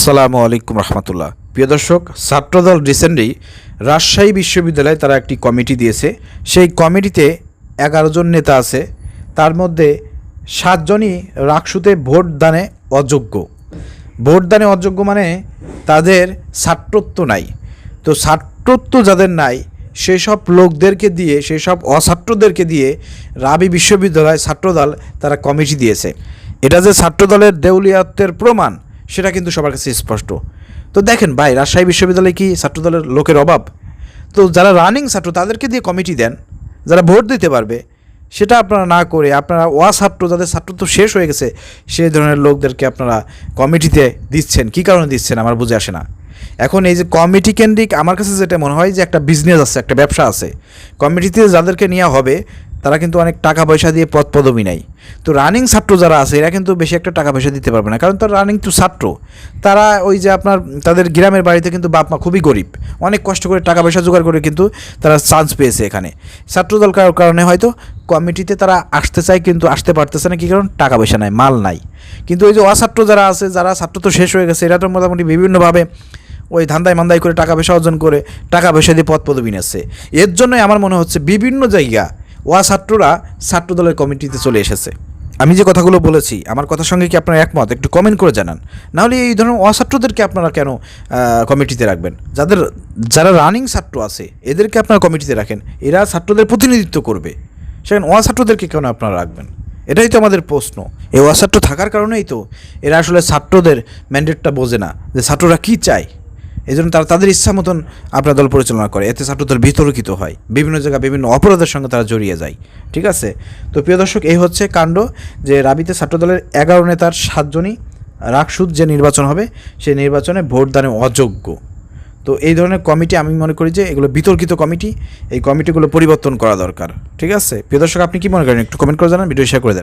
আসসালামু আলাইকুম রহমতুল্লাহ। প্রিয় দর্শক, ছাত্রদল রিসেন্টলি রাজশাহী বিশ্ববিদ্যালয়ে তারা একটি কমিটি দিয়েছে। সেই কমিটিতে এগারো জন নেতা আছে। তার মধ্যে সাতজনই রাকসুতে ভোট দানে অযোগ্য। ভোট দানে অযোগ্য মানে তাদের ছাত্রত্ব নাই। তো ছাত্রত্ব যাদের নাই সেই সব লোকদেরকে দিয়ে সেই সব অছাত্রদেরকে দিয়ে রাবি বিশ্ববিদ্যালয় ছাত্রদল তারা কমিটি দিয়েছে। এটা যে ছাত্রদলের দেউলিয়াত্বের প্রমাণ সেটা কিন্তু সবার কাছে স্পষ্ট। তো দেখেন ভাই, রাজশাহী বিশ্ববিদ্যালয়ে কি ছাত্রদলের লোকের অভাব? তো যারা রানিং ছাত্র, তাদেরকে দিয়ে কমিটি দেন, যারা ভোট দিতে পারবে, সেটা আপনারা না করে, আপনারা ওয়া ছাত্র, যাদের ছাত্র তো শেষ হয়ে গেছে, সেই ধরনের লোকদেরকে আপনারা কমিটিতে দিচ্ছেন। কী কারণে দিচ্ছেন আমার বুঝে আসে না। এখন এই যে কমিটি কেন্দ্রিক, আমার কাছে যেটা মনে হয় যে একটা বিজনেস আছে, একটা ব্যবসা আছে। কমিটিতে যাদেরকে নেওয়া হবে তারা কিন্তু অনেক টাকা পয়সা দিয়ে পদ পদবি নেয়। তো রানিং ছাত্র যারা আছে, এরা কিন্তু বেশি একটা টাকা পয়সা দিতে পারবে না। কারণ তারা রানিং তো ছাত্র। তারা ওই যে আপনার, তাদের গ্রামের বাড়িতে কিন্তু বাপ মা খুবই গরিব। অনেক কষ্ট করে টাকা পয়সা জোগাড় করে কিন্তু তারা চান্স পেয়েছে এখানে। ছাত্রদল কারোর কারণে হয়তো কমিটিতে তারা আসতে চায় কিন্তু আসতে পারতেছে না, কি কারণ টাকা পয়সা নাই, মাল নাই। কিন্তু ওই যে অছাত্র যারা আছে, যারা ছাত্র তো শেষ হয়ে গেছে, এরা তো মোটামুটি বিভিন্নভাবে ওই ধান্দায় মান্দাই করে টাকা পয়সা অর্জন করে, টাকা পয়সা দিয়ে পদ পদবি নিচ্ছে এর জন্যই আমার মনে হচ্ছে বিভিন্ন জায়গা ওয়া ছাত্ররা ছাত্রদলের কমিটিতে চলে এসেছে। আমি যে কথাগুলো বলেছি, আমার কথার সঙ্গে কি আপনারা একমত? একটু কমেন্ট করে জানান। নাহলে এই ধরনের অছাত্রদেরকে আপনারা কেন কমিটিতে রাখবেন? যাদের, যারা রানিং ছাত্র আছে, এদেরকে আপনারা কমিটিতে রাখেন। এরা ছাত্রদের প্রতিনিধিত্ব করবে। সেখানে অছাত্রদেরকে কেন আপনারা রাখবেন? এটাই তো আমাদের প্রশ্ন। এই অছাত্র থাকার কারণেই তো এরা আসলে ছাত্রদের ম্যান্ডেটটা বোঝে না যে ছাত্ররা কী চায়। এই জন্য তারা তাদের ইচ্ছা মতন আপনার দল পরিচালনা করে। এতে ছাত্রদের বিতর্কিত হয়। বিভিন্ন জায়গায় বিভিন্ন অপরাধের সঙ্গে তারা জড়িয়ে যায়। ঠিক আছে? তো প্রিয় দর্শক, এই হচ্ছে কাণ্ড যে রাবিতে ছাত্রদলের এগারো নেতার সাতজনই রাকসুদ যে নির্বাচন হবে, সেই নির্বাচনে ভোটদানে অযোগ্য। তো এই ধরনের কমিটি আমি মনে করি যে এগুলো বিতর্কিত কমিটি। এই কমিটিগুলো পরিবর্তন করা দরকার। ঠিক আছে? প্রিয় দর্শক, আপনি কি মনে করেন? একটু কমেন্ট করে জানান ভিডিও শেয়ার করে